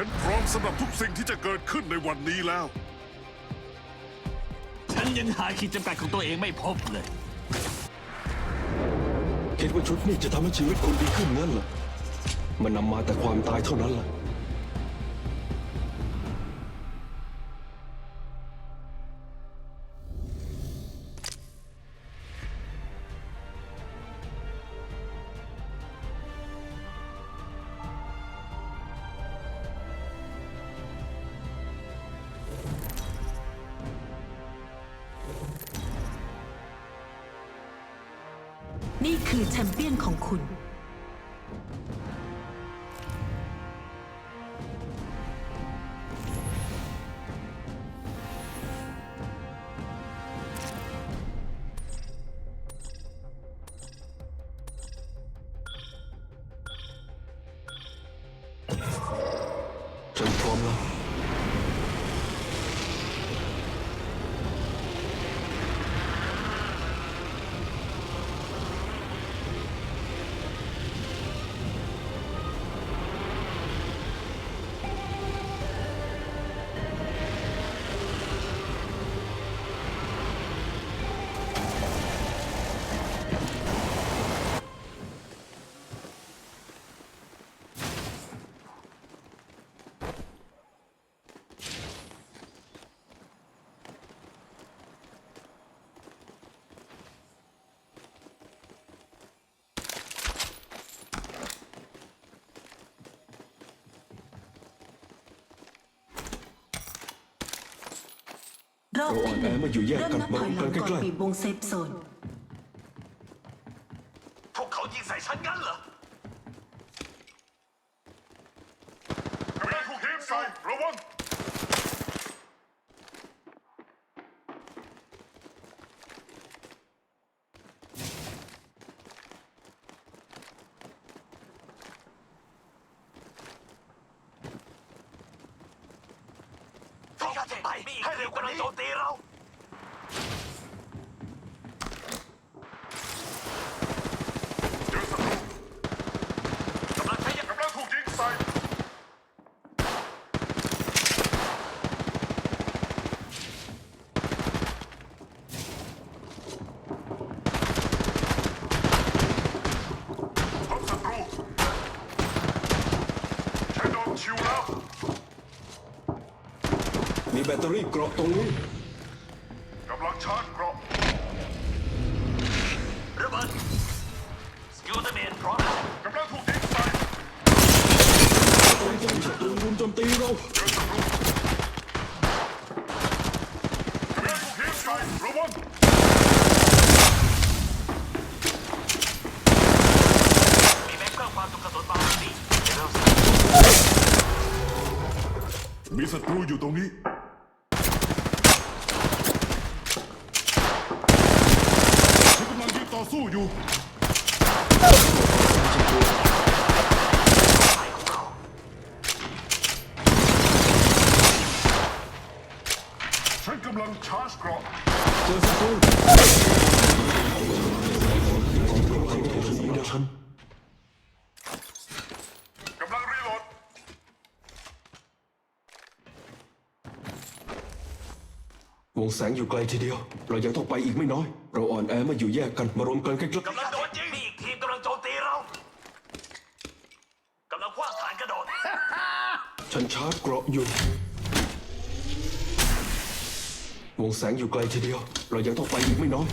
ฉันพร้อมสำหรับทุกสิ่งที่จะเกิดขึ้นในวันนี้แล้ว ฉันยังหาขีดจำกัดของตัวเองไม่พบเลย คิดว่าชุดนี้จะทำให้ชีวิตคุณดีขึ้นงั้นเหรอมันนำมาแต่ความตายเท่านั้นแหละ คือแชมเปี้ยนของคุณ เราอ่อนแอมาอยู่แยกเริ่มกันนับถอยหลังมารวมกันก่อนใกล้ๆบีบวงเซฟโซน พวกเขายิงใส่ฉันงั้นเหรอกำลังถูกทีมใส่ระวังต้องไปให้เร็วกว่านี้โจมตีเรา เจอศัตรู กำลังใช้ยากำลังถูกยิงใส่ พบศัตรูใช้โดนชิวแล้ว มี แบตเตอรี่เกราะตรงนี้กำลังชาร์จเกราะระเบิดสกิลเตอร์เมนพร้อมแล้วกำลังถูกยิงใส่ศัตรูรุมโจมตีเราเจอศัตรูกำลังถูกยิงใส่ระวังมีแม็กเพิ่มความจุกระสุนบางสีเดี๋ยวเรามีศัตรูอยู่ตรงนี้ฉัน กำลังยิงต่อสู้อยู่ ฉันกำลังชาร์จเกราะ เจอศัตรูเดี๋ยวฉัน กำลังรีโหลด ว งแสงอยู่ไกลทีเดียว เรายังต้องไปอีกไม่น้อย เราอ่อนแอมาอยู่แยกกันมารวมกันใกล้กำลังโดนยิงมีอีกทีมกำลังโจมตีเรากำลังคว้างฐานกระโดด ๆฉันชาร์จเกราะอยู่ วงแสงอยู่ไกลทีเดียว เรายังต้องไปอีกไม่น้อย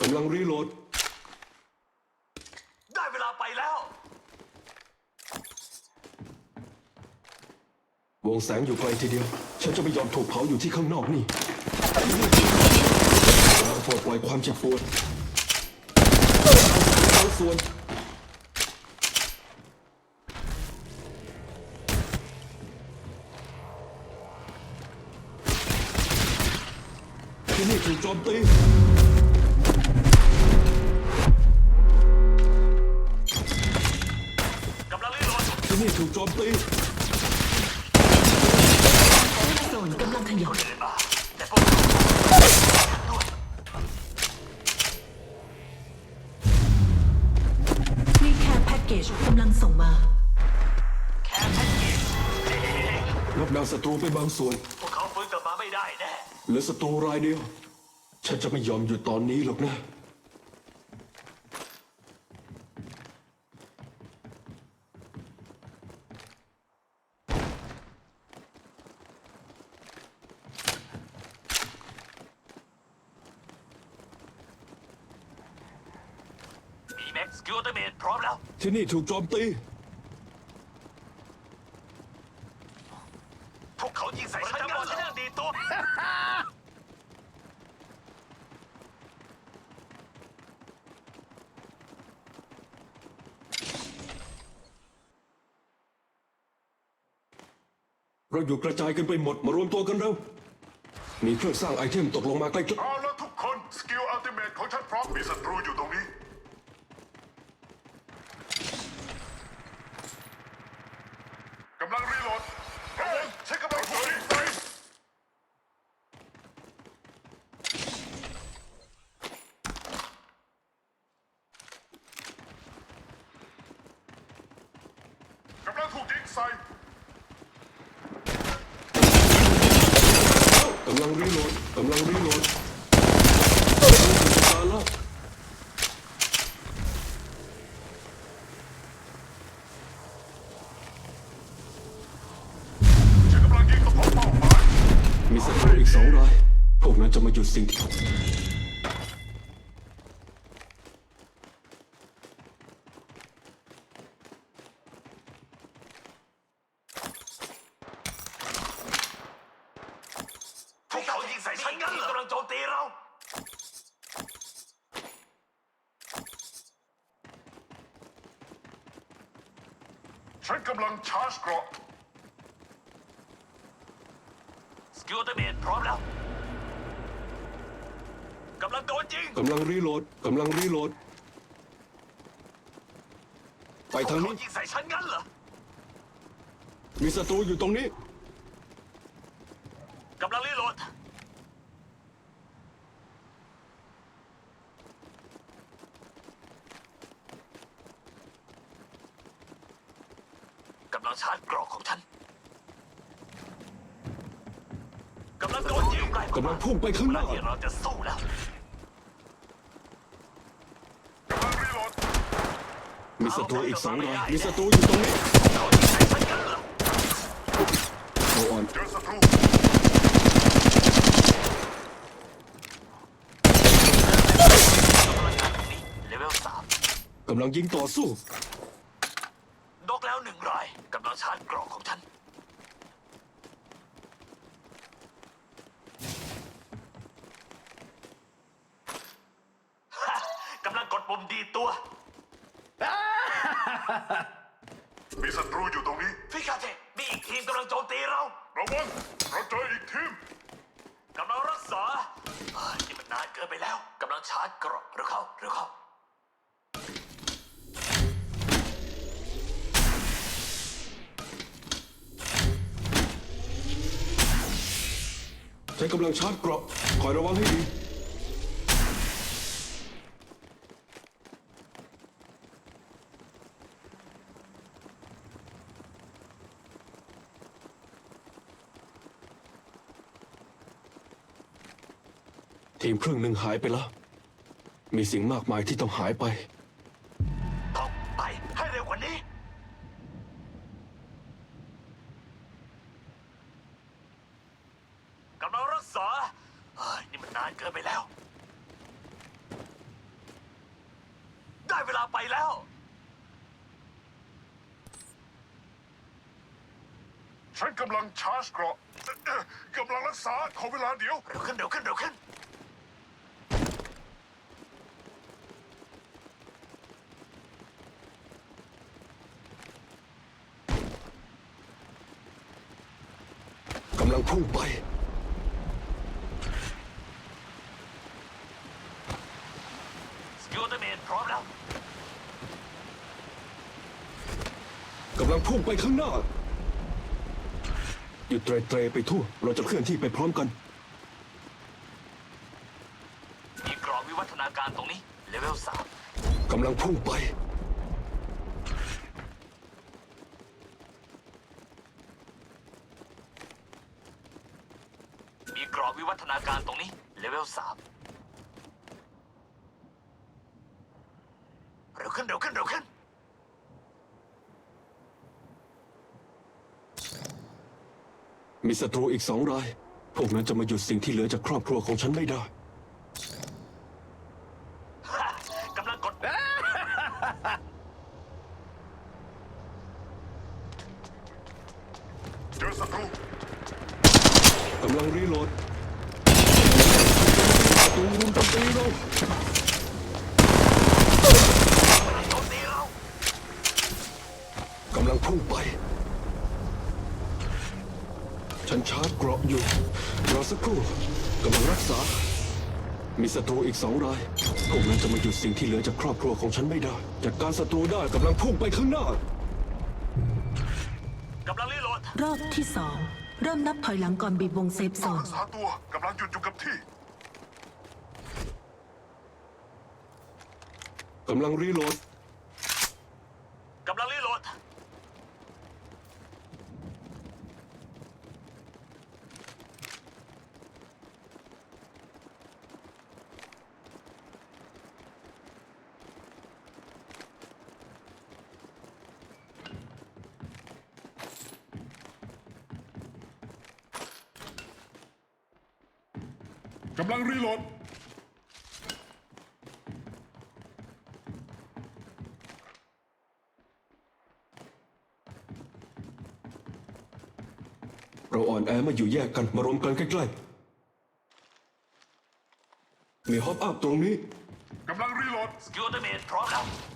กำลังรีโหลดได้เวลาไปแล้ว วงแสงอยู่ไกลทีเดียว ฉันจะไม่ยอมถูกเผาอยู่ที่ข้างนอกนี่ปลดปล่อยความเจ็บปวดเอาส่วนที่นี่ถูกโจมตีกำลังรีโหลดที่นี่ถูกโจมตี รกำลังขยับมีแค่แพ็กเกจกำลังส่งมา นับดาวศัตรูไปบางส่วน พวกเขาฟื้นกลับมาไม่ได้แน่ เหลือศัตรูรายเดียว ฉันจะไม่ยอมหยุดตอนนี้หรอกนะ มีแม็กซ์กิลเตอร์เมนพร้อมแล้ว ที่นี่ถูกโจมตี พวกเขายิงใส่ฉันกันฉันยังดีตัว เราอยู่กระจายกันไปหมดมารวมตัวกันเร็ว มีเครื่องสร้างไอเทมตกลงมาใกล้เอาละทุกคน สกิลอัลติเมทของฉันพร้อม มีศัตรูอยู่ตรงนี้ กำลังรีโหลดระวังใช้กำลังถูกยิงใส่กำลังถูกยิงใส่ ๆกำลังรีโหลดกำลังรีโหลดการละ ฉันกำลังยิงกระเพาะเป้าหมาย มีศัตรูอีกสองราย พวกนั้นจะมาหยุดสิ่งที่ พวกเขายิงใส่ฉันกันเหรอกำลังโจมตีเรา ฉันกำลังชาร์จเกราะ สกิลเตอร์เมนพร้อมแล้ว กำลังโดนยิง กำลังรีโหลดกำลังรีโหลด ไปทาง เขา นี้ ยิงใส่ฉั นงั้นเหรอ มีศัตรูอยู่ตรงนี้ กำลังรีโหลด กำลังชาร์จกรอกของฉัน กำลังโดนยิงใกล้กำลังพุ่งไปข้างหน้าที่เราจะสู้แล้ว กำลังรีโหลด มีศัตรูอีกสองรายมีศัตรูอยู่ตรงนี้เขายิงใส่ฉันงั้นเหรอเราอ่อนเจอศัตรูกำลังงานนี้เลเวลสามกำลังยิงต่อสู้นกแล้วหนึ่งรายกำลังชาร์จกรอกของฉันฮะกำลังกดปุ่มดีดตัว มีศัตรูอยู่ตรงนี้ฟิกาเตมีอีกทีมกำลังโจมตีเราระวังเราเจออีกทีมกำลังรักษาเฮ้ยนี่มันนานเกินไปแล้วกำลังชาร์จกรอกเร็วเข้าเร็วเข้าใช้กำลังชาร์จเกราะคอยระวังให้ดี ครึ่งหนึ่งหายไปแล้ว มีสิ่งมากมายที่ต้องหายไป ต้องไปให้เร็วกว่านี้ กำลังรักษาเฮ้ยนี่มันนานเกินไปแล้ว ได้เวลาไปแล้ว ฉันกำลังชาร์จเกราะเอ่อเอ่อกำลังรักษาขอเวลาเดี๋ยว เร็วขึ้นเร็วขึ้นเร็วขึ้น กำลังพุ่งไป สกิลเตอร์เมนพร้อมแล้ว กำลังพุ่งไปข้างหน้า หยุดเตรเตรไปทั่ว เราจะเคลื่อนที่ไปพร้อมกัน มีกรอบวิวัฒนาการตรงนี้ เลเวลสามกำลังพุ่งไป กรอบวิวัฒนาการตรงนี้ เลเวสามเร็วขึ้นเร็วขึ้นเร็วขึ้น มีศัตรูอีกสองราย พวกนั้นจะมาหยุดสิ่งที่เหลือจากครอบครัวของฉันไม่ได้ กำลังกด เจอศัตรู กำลังรีโหลดศัตรูรุมโจมตีเรา โจมตีเรา กำลังพุ่งไป ฉันชาร์จเกราะอยู่ รอสักครู่กำลังรักษา มี ศัตรูอีกสองราย พวกนั้นจะมาหยุดสิ่งที่เหลือจากครอบครัวของฉันไม่ได้ จัดการศัตรูได้กำลังพุ่งไปข้างหน้า กำลังรีโหลดรอบที่สองเริ่มนับถอยหลังก่อนบีบวงเซฟโซต้องนรักษาตัวกำลังหยุดอยู่กับที่กำลังรีโหลด กำลังรีโหลด กำลังรีโหลด เราอ่อนแอมาอยู่แยกกันมารวมกันใกล้ๆ มีฮอปอัพตรงนี้ กำลังรีโหลด สกิลเตอร์เมนพร้อมแล้ว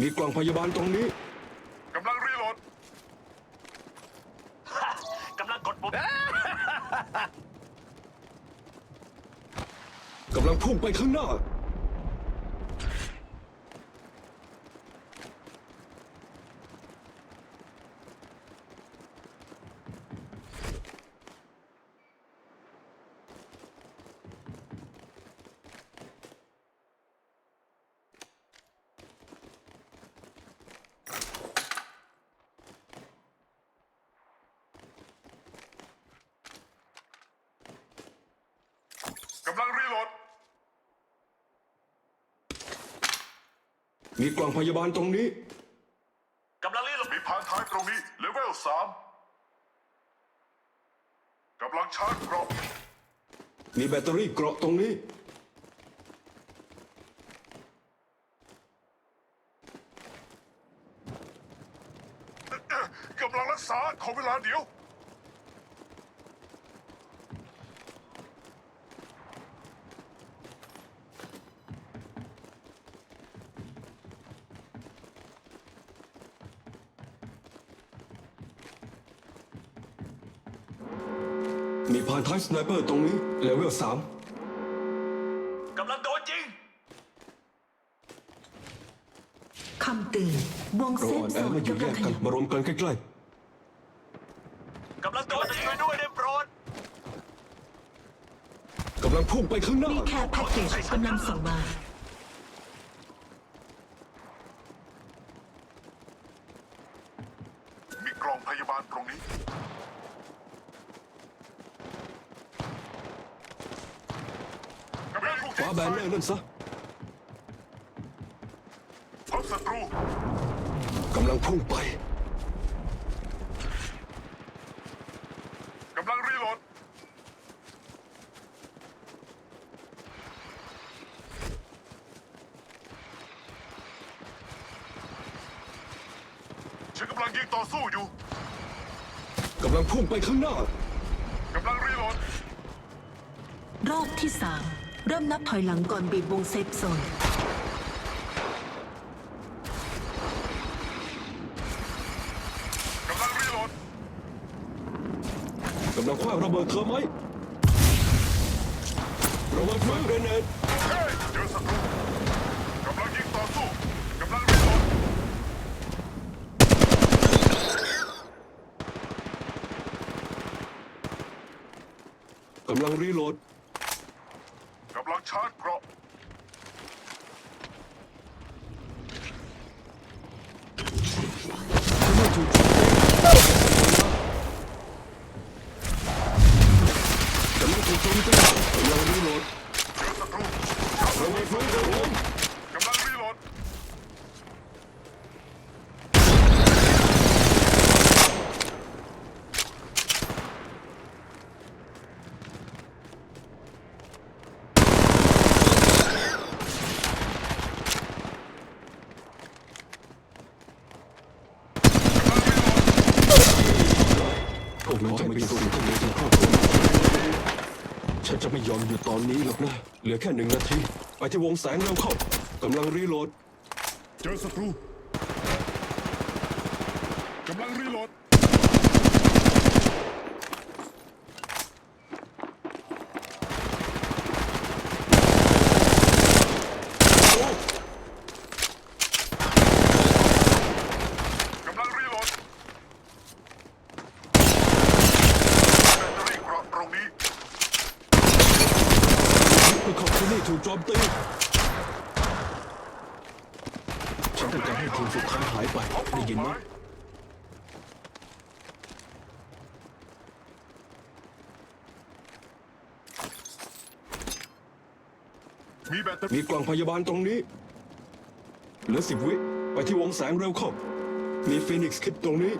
มีกล่องพยาบาลตรงนี้ กำลังรีโหลด กำลังกดปุ่มกำลังพุ่งไปข้างหน้า มีกล่องพยาบาลตรงนี้ กำลังรีโหลดมีพานท้ายตรงนี้เลเวลสามกำลังชาร์จเกราะมีแบตเตอรี่เกราะตรงนี้ กำลังรักษาขอเวลาเดี๋ยว มีพานท้าย สไนเปอร์ตรงนี้เลเวลสามกำลังโดนยิงคำเตือนวงเราเซฟอ่อนโซแอนมาอยู่กำแยลังกขกันยับมารวมกันใกล้กำลังโดนยิงช่วยด้วยได้โปรดๆกำลังพุ่งไปข้างหน้า มีแค่แพ็กเกจกำลังส่งมา มีกล่องพยาบาลตรงนี้ กำลังถูก คว้าแบนเนอร์นั่นซะพบศัตรูกำลังพุ่งไป กำลังรีโหลดฉันกำลังยิงต่อสู้อยู่ กำลังพุ่งไปข้างหน้า กำลังรีโหลด รอบที่สาม เริ่มนับถอยหลังก่อนบีบวงเซฟโซน กำลังรีโหลดกำลังคว้าระเบิดเธอไหมระวังดมือเรเนตเฮ้ยเจอศัตรูกำลังยิงต่อสู้กำลังรีโหลดกำลังรีโหลด เหลือแค่หนึ่งนาที ไปที่วงแสงเร็วเข้ากำลังรีโหลด เจอศัตรูกำลังรีโหลด กำลังรีโหลดแบตเตอรี่เกราะตรงนี้ เพื่อขอบคุณที่ถูกโจมตี ฉันต้องการให้ทีมสุดท้ายหายไป ได้ยินไหม มีแบตเตอรี่มีกล่องพยาบาลตรงนี้ เหลือสิบวิ ไปที่วงแสงเร็วเข้า มีฟีนิกซ์คิดตรงนี้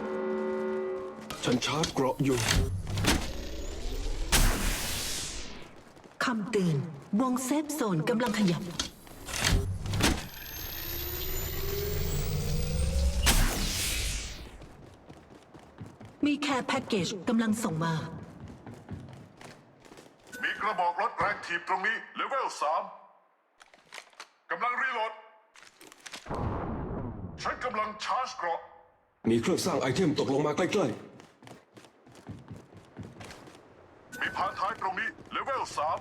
ฉันชาร์จเกราะอยู่ คำเตือนวงเซฟโซนกำลังขยับ มีแค่แพ็กเกจกำลังส่งมา มีกระบอกรถแรงถีบตรงนี้เลเวลสามกำลังรีโหลด ฉันกำลังชาร์จเกราะ มีเครื่องสร้างไอเทมตกลงมาใกล้มีพานท้ายตรงนี้เลเวลสาม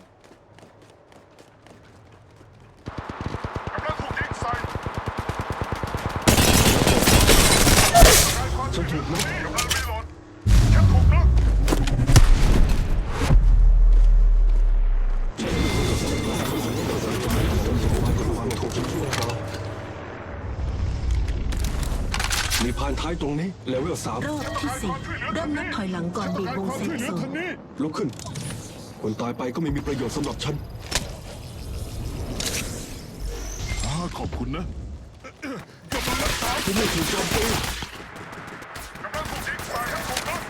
กำลังถูกยิงใส่ๆฉันถูกน็อกกำลัง เลเวลสามรอบที่สี่เริ่มนับถอยหลังก่อนบีบวงเซฟโซนลุกขึ้น คนตายไปก็ไม่มีประโยชน์สำหรับฉันอ่าขอบคุณนะที่นี่ถูกโจมตี กำลังถูกยิงใส่ฉันถูกน็อก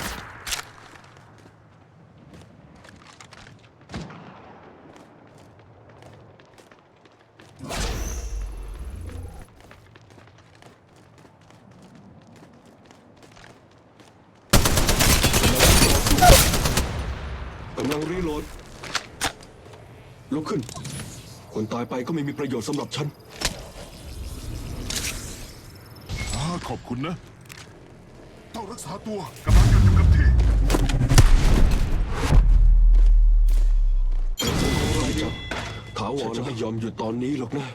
กำลังรีโหลด ลุกขึ้น คนตาย ไปก็ไม่มีประโยชน์สำหรับฉันอ่าขอบคุณนะ ต้องรักษาตัวกำลังหยุดอยู่กับที่ถาวรจะไม่ยอมหยุดตอนนี้หรอกนะ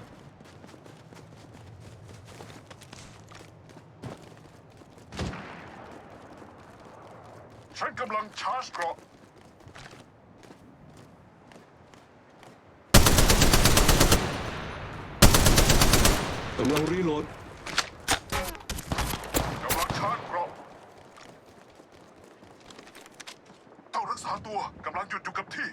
ฉันกำลังชาร์จเกราะ กำลังรีโหลดกำลังชาร์จเกราะต้องรักษาตัว กำลังหยุดอยู่กับที่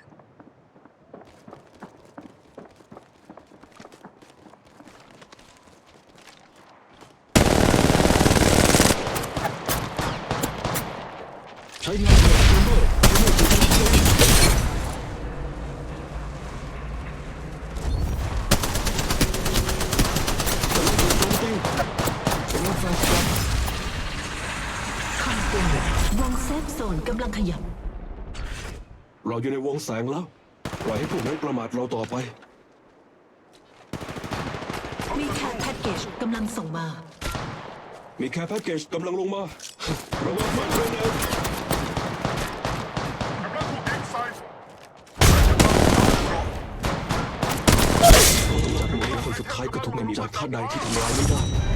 ใช้งานแบบเทมเบอร์ที่นี่ถูกโจมตีกำลังถูกโจมตีกำลังแฟนกลับ คำเตือนวงเซฟโซนกำลังขยับ เราอยู่ในวงแสงแล้ว ปล่อยให้พวกนั้นประมาทเราต่อไป มีแค่แพ็กเกจกำลังส่งมา มีแค่แพ็กเกจกำลังลงมา ระวังมันด้วยนะกำลังถูกยิงใส่คนสุดท้ายก็ถูกกำจัดท่าใดที่ทำลายไม่ได้